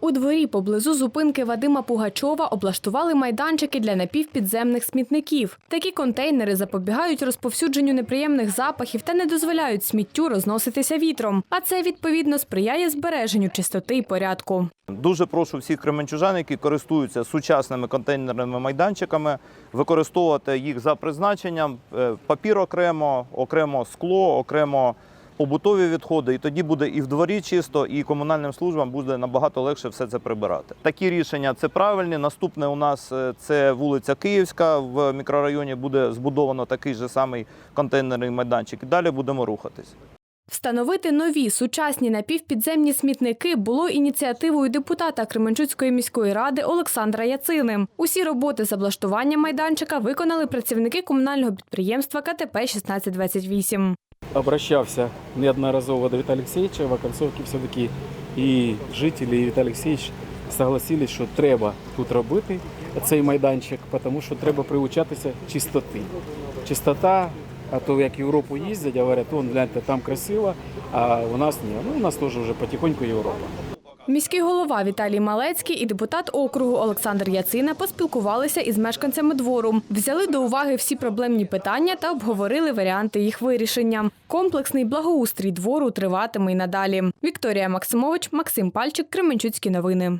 У дворі поблизу зупинки Вадима Пугачова облаштували майданчики для напівпідземних смітників. Такі контейнери запобігають розповсюдженню неприємних запахів та не дозволяють сміттю розноситися вітром. А це відповідно сприяє збереженню чистоти і порядку. Дуже прошу всіх кременчужан, які користуються сучасними контейнерними майданчиками, використовувати їх за призначенням. Е, Папір окремо, окремо скло, окремо побутові відходи. І тоді буде і в дворі чисто, і комунальним службам буде набагато легше все це прибирати. Такі рішення це правильні. Наступне у нас е, це вулиця Київська. В мікрорайоні буде збудовано такий же самий контейнерний майданчик. Далі будемо рухатись. Встановити нові сучасні напівпідземні смітники було ініціативою депутата Кременчуцької міської ради Олександра Яцини. Усі роботи з облаштування майданчика виконали працівники комунального підприємства КТП 1628. Обращався неодноразово до Виталия Алексеевича, в оконцовці все-таки і жителі, і Віталій Олексійович согласились, що треба тут робити цей майданчик, тому що треба приучатися чистоти. Чистота, а то як в Європу їздять, говорять, он гляньте, там красиво, а у нас ні. Ну, у нас теж вже потихоньку Європа. Міський голова Віталій Малецький і депутат округу Олександр Яцина поспілкувалися із мешканцями двору, взяли до уваги всі проблемні питання та обговорили варіанти їх вирішення. Комплексний благоустрій двору триватиме й надалі. Вікторія Максимович, Максим Пальчик, Кременчуцькі новини.